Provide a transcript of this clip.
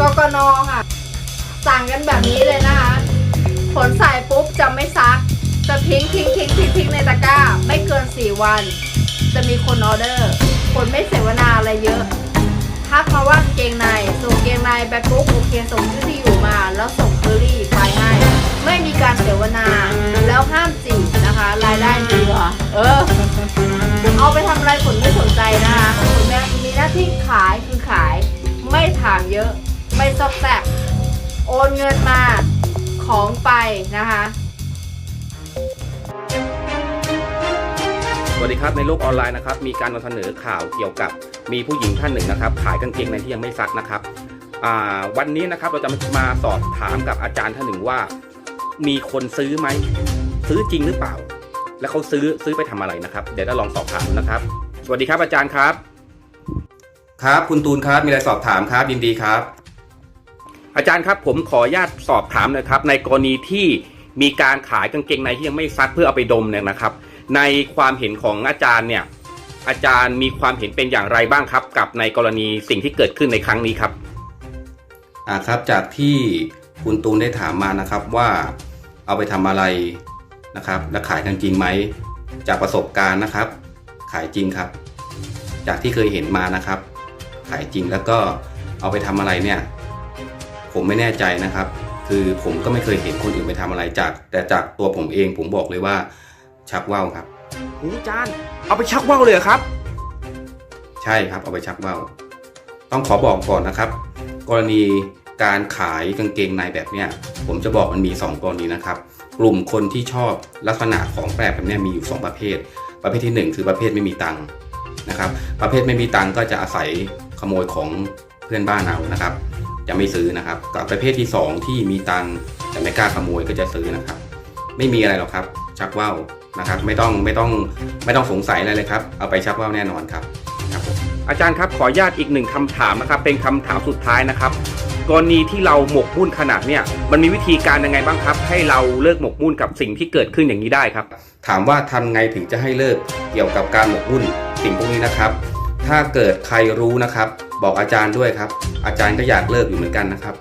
กกนค่ะ สั่งกันแบบนี้เลยนะคะ ผลใส่ปุ๊บจะไม่ซัก จะทิ้งทิ้งทิ้งทิ้งทิ้งในตะกร้า ไม่เกิน 4 วัน จะมีคนออเดอร์ คนไม่เสวนาอะไรเยอะทักมาว่างเกงในส่งเกงในไปปุ๊บโอเคส่งชื่อที่อยู่มา แล้วส่งเคอรี่ไปให้ ไม่มีการเสวนา แล้วห้ามจีบนะคะ รายได้ดีกว่าเออ เอาไปทำอะไรคนไม่สนใจนะคะคุณแม่มีหน้าที่ขายคือขาย ไม่ถามเยอะ ไม่ซอกแซกโอนเงินมาของไปนะคะสวัสดีครับในโลกออนไลน์นะครับมีการนำเสนอข่าวเกี่ยวกับมีผู้หญิงท่านหนึ่งนะครับ ขายกางเกงในที่ยังไม่ซักนะครับอ่าวันนี้นะครับเราจะมาสอบถามกับอาจารย์ท่านหนึ่งว่า มีคนซื้อไหมซื้อจริงหรือเปล่า แล้วเขาซื้อซื้อไปทำอะไรนะครับ เดี๋ยวเราลองสอบถามนะครับ สวัสดีครับอาจารย์ครับ ครับ คุณตูนครับมีอะไรสอบถามครับยินดีครับ อาจารย์ครับผมขออนุญาตสอบถามนะครับ ในกรณีที่มีการขายกางเกงในที่ยังไม่ซักเพื่อเอาไปดมเนี่ยนะครับ ในความเห็นของอาจารย์เนี่ยอาจารย์มีความเห็นเป็นอย่างไรบ้างครับ กับในกรณีสิ่งที่เกิดขึ้นในครั้งนี้ครับอ่าครับจากที่คุณตูนได้ถามมานะครับว่าเอาไปทำอะไรนะครับ และขายกันจริงไหมจากประสบการณ์นะครับ ขายจริงครับ จากที่เคยเห็นมานะครับ ขายจริงแล้วก็เอาไปทำอะไรเนี่ย ผมไม่แน่ใจนะครับ คือผมก็ไม่เคยเห็นคนอื่นไปทำอะไรจาก แต่จากตัวผมเองผมบอกเลยว่า ชักว่าวครับโอ้อาจารย์เอาไปชักว่าวเลยเหรอครับ ใช่ครับเอาไปชักว่าวต้องขอบอกก่อนนะครับ กรณีการขายกางเกงในแบบเนี้ยผมจะบอกมันมี 2 กรณีนะครับ กลุ่มคนที่ชอบลักษณะของแปลกแบบเนี้ยมีอยู่ 2 ประเภท ประเภททีหนึ่1 คือประเภทไม่มีตังค์นะครับ ประเภทไม่มีตังค์ก็จะอาศัยขโมยของเพื่อนบ้านเอานะครับ จะไม่ซื้อนะครับ กับประเภทที่ 2 ที่มีตังค์แต่ไม่กล้าขโมยก็จะซื้อนะครับ ไม่มีอะไรหรอกครับ ชักว่าวนะครับ ไม่ต้องไม่ต้องไม่ต้องสงสัยอะไรเลยครับเอาไปชักว่าวแน่นอนครับครับผมอาจารย์ครับขออนุญาตอีกหนึ่งคำถามนะครับ เป็นคำถามสุดท้ายนะครับกรณีที่เราหมกมุ่นขนาดเนี่ยมันมีวิธีการยังไงบ้างครับ ให้เราเลิกหมกมุ่นกับสิ่งที่เกิดขึ้นอย่างนี้ได้ครับ ถามว่าทำไงถึงจะให้เลิกเกี่ยวกับการหมกมุ่นสิ่งพวกนี้นะครับ ถ้าเกิดใครรู้นะครับ บอกอาจารย์ด้วยครับ อาจารย์ก็อยากเลิกอยู่เหมือนกันนะครับ